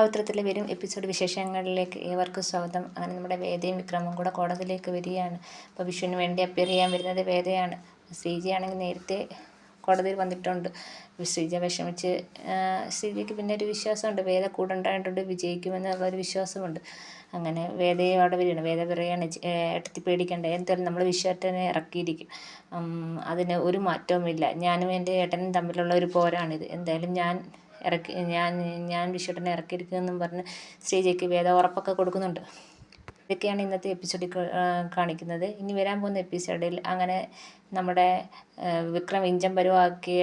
പവിത്രത്തിലെ വരും എപ്പിസോഡ് വിശേഷങ്ങളിലേക്ക് ഏവർക്കും സ്വാഗതം. അങ്ങനെ നമ്മുടെ വേദയും വിക്രമും കൂടെ കോടതിയിലേക്ക് വരികയാണ്. അപ്പോൾ വിഷുവിന് വേണ്ടി അപ്പിയർ ചെയ്യാൻ വരുന്നത് വേദയാണ്. ശ്രീജി ആണെങ്കിൽ നേരത്തെ കോടതിയിൽ വന്നിട്ടുണ്ട്. ശ്രീജ വിഷമിച്ച് ശ്രീജയ്ക്ക് പിന്നെ ഒരു വിശ്വാസമുണ്ട്. വേദ കൂടെ ഉണ്ടായിട്ടുണ്ട് വിജയിക്കുമെന്നുള്ള ഒരു വിശ്വാസമുണ്ട്. അങ്ങനെ വേദയെ അവിടെ വരികയാണ്. വേദ പറയുകയാണ് ഏട്ടത്തി പേടിക്കേണ്ട. എന്തായാലും നമ്മൾ വിശ്വട്ടനെ ഇറക്കിയിരിക്കും. അതിന് ഒരു മാറ്റവുമില്ല. ഞാനും എന്റെ ഏട്ടനും തമ്മിലുള്ള ഒരു പോരാണിത്. എന്തായാലും ഞാൻ ഇറക്കി ഞാൻ ഞാൻ വിശ്വട്ടനെ ഇറക്കിയിരിക്കുമെന്നും പറഞ്ഞ് ശ്രീജയ്ക്ക് വേദ ഉറപ്പൊക്കെ കൊടുക്കുന്നുണ്ട്. ഇതൊക്കെയാണ് ഇന്നത്തെ എപ്പിസോഡിൽ കാണിക്കുന്നത്. ഇനി വരാൻ പോകുന്ന എപ്പിസോഡിൽ അങ്ങനെ നമ്മുടെ വിക്രം ഇഞ്ചം പരുവാക്കിയ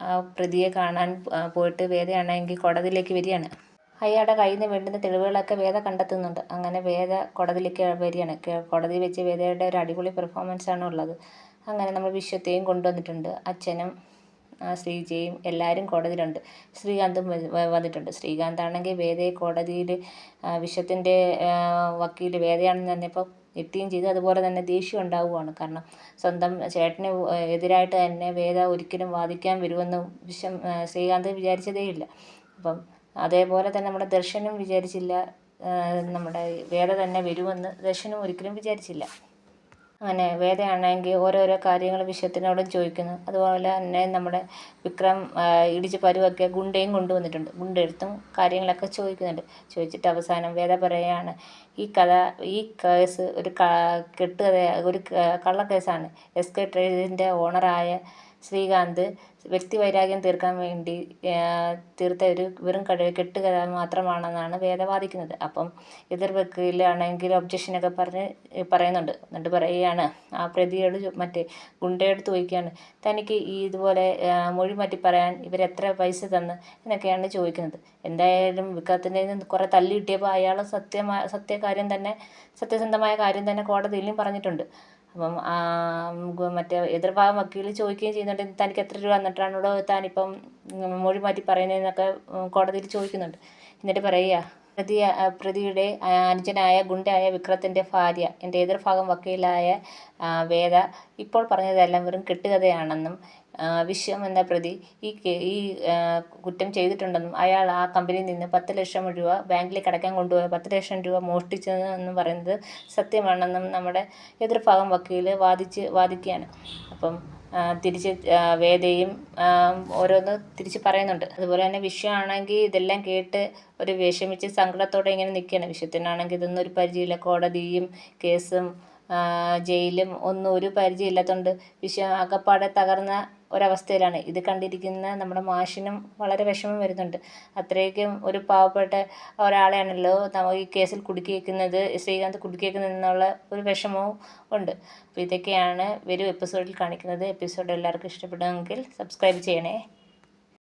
ആ പ്രതിയെ കാണാൻ പോയിട്ട് വേദയാണെങ്കിൽ കോടതിയിലേക്ക് വരികയാണ്. അയാളുടെ കയ്യിൽ നിന്ന് വേണ്ടുന്ന തെളിവുകളൊക്കെ വേദ കണ്ടെത്തുന്നുണ്ട്. അങ്ങനെ വേദ കോടതിയിലേക്ക് വരികയാണ്. കോടതി വെച്ച് വേദയുടെ ഒരു അടിപൊളി പെർഫോമൻസ് ആണ് ഉള്ളത്. അങ്ങനെ നമ്മൾ വിശ്വത്തെയും കൊണ്ടുവന്നിട്ടുണ്ട്. അച്ഛനും ശ്രീജയും എല്ലാവരും കോടതിയിലുണ്ട്. ശ്രീകാന്തും വന്നിട്ടുണ്ട്. ശ്രീകാന്ത് ആണെങ്കിൽ വേദയെ കോടതിയിൽ വിശ്വത്തിന്റെ വക്കീൽ വേദയാണെന്ന് പറഞ്ഞപ്പോൾ എത്തുകയും ചെയ്തു. അതുപോലെ തന്നെ ദേഷ്യം ഉണ്ടാവുകയാണ് കാരണം സ്വന്തം ചേട്ടന് എതിരായിട്ട് തന്നെ വേദ ഒരിക്കലും വാദിക്കാൻ വരുമെന്ന് വിശ്വം ശ്രീകാന്ത് വിചാരിച്ചതേയില്ല. അപ്പം അതേപോലെ തന്നെ നമ്മുടെ ദർശനം വിചാരിച്ചില്ല നമ്മുടെ വേദ തന്നെ വരുമെന്ന് ദർശനം ഒരിക്കലും വിചാരിച്ചില്ല. അങ്ങനെ വേദയാണെങ്കിൽ ഓരോരോ കാര്യങ്ങൾ വിശ്വത്തിനോടും ചോദിക്കുന്നു. അതുപോലെ തന്നെ നമ്മുടെ വിക്രം ഇടിച്ച് പരുവൊക്കെ ഗുണ്ടയും കൊണ്ടുവന്നിട്ടുണ്ട്. ഗുണ്ടെടുത്തും കാര്യങ്ങളൊക്കെ ചോദിക്കുന്നുണ്ട്. ചോദിച്ചിട്ട് അവസാനം വേദ പറയുകയാണ് ഈ കഥ ഈ കേസ് ഒരു കെട്ടുകഥ ഒരു കള്ളക്കേസാണ്. എസ് കെ ട്രേഡിന്റെ ഓണറായ ശ്രീകാന്ത് വ്യക്തി വൈരാഗ്യം തീർക്കാൻ വേണ്ടി തീർത്ത ഒരു വെറും കെട്ടുകഥ മാത്രമാണെന്നാണ് വേദ വാദിക്കുന്നത്. അപ്പം എതിർ വക്കീലാണെങ്കിൽ ഒബ്ജക്ഷനൊക്കെ പറഞ്ഞ് പറയുന്നുണ്ട്. എന്നിട്ട് പറയുകയാണ് ആ പ്രതിയോട് മറ്റേ ഗുണ്ടയെടുത്ത് ചോദിക്കുകയാണ് തനിക്ക് ഈ ഇതുപോലെ മൊഴി മാറ്റി പറയാൻ ഇവരെത്ര പൈസ തന്ന്? എന്നൊക്കെയാണ് ചോദിക്കുന്നത്. എന്തായാലും വിക്രത്തിന്റെ കുറേ തല്ലി കിട്ടിയപ്പോൾ അയാൾ സത്യമായ സത്യകാര്യം തന്നെ സത്യസന്ധമായ കാര്യം തന്നെ കോടതിയിലും പറഞ്ഞിട്ടുണ്ട്. അപ്പം മറ്റേ എതിർഭാഗം വക്കീൽ ചോദിക്കുകയും ചെയ്യുന്നുണ്ട് തനിക്ക് എത്ര രൂപ തന്നിട്ടാണോ താനിപ്പം മൊഴി മാറ്റി പറയുന്നതെന്നൊക്കെ കോടതിയിൽ ചോദിക്കുന്നുണ്ട്. എന്നിട്ട് പറയുക പ്രതി പ്രതിയുടെ അനുജനായ ഗുണ്ടായ വിക്രത്തിന്റെ ഭാര്യ എന്റെ എതിർഭാഗം വക്കീലായ വേദ ഇപ്പോൾ പറഞ്ഞതെല്ലാം വെറും കെട്ടുകഥയാണെന്നും വിശ്വം എന്ന പ്രതി ഈ ഈ കുറ്റം ചെയ്തിട്ടുണ്ടെന്നും അയാൾ ആ കമ്പനിയിൽ നിന്ന് പത്ത് ലക്ഷം രൂപ ബാങ്കിൽ കടക്കാൻ കൊണ്ടുപോയ പത്ത് ലക്ഷം രൂപ മോഷ്ടിച്ചതെന്ന് പറയുന്നത് സത്യമാണെന്നും നമ്മുടെ എതിർഭാഗം വക്കീൽ വാദിച്ച് വാദിക്കുകയാണ്. അപ്പം തിരിച്ച് വേദയും ഓരോന്ന് തിരിച്ച് പറയുന്നുണ്ട്. അതുപോലെ തന്നെ വിഷയമാണെങ്കിൽ ഇതെല്ലാം കേട്ട് ഒരു വിഷമിച്ച് സങ്കടത്തോടെ ഇങ്ങനെ നിൽക്കുകയാണ്. വിഷയത്തിനാണെങ്കിൽ ഇതൊന്നും ഒരു പരിചയമില്ല. കോടതിയും കേസും ജയിലും ഒന്നും ഒരു പരിചയമില്ലാത്തതുകൊണ്ട് വിഷയം അകപ്പാടെ തകർന്ന ഒരവസ്ഥയിലാണ്. ഇത് കണ്ടിരിക്കുന്ന നമ്മുടെ മാഷിനും വളരെ വിഷമം വരുന്നുണ്ട്. അത്രയ്ക്കും ഒരു പാവപ്പെട്ട ഒരാളെയാണല്ലോ ഈ കേസിൽ കുടുക്കിയേക്കുന്നത് ശ്രീകാന്ത് കുടുക്കിയേക്കുന്നതെന്നുള്ള ഒരു വിഷമവും ഉണ്ട്. അപ്പോൾ ഇതൊക്കെയാണ് വരും എപ്പിസോഡിൽ കാണിക്കുന്നത്. എപ്പിസോഡ് എല്ലാവർക്കും ഇഷ്ടപ്പെടുമെങ്കിൽ സബ്സ്ക്രൈബ് ചെയ്യണേ.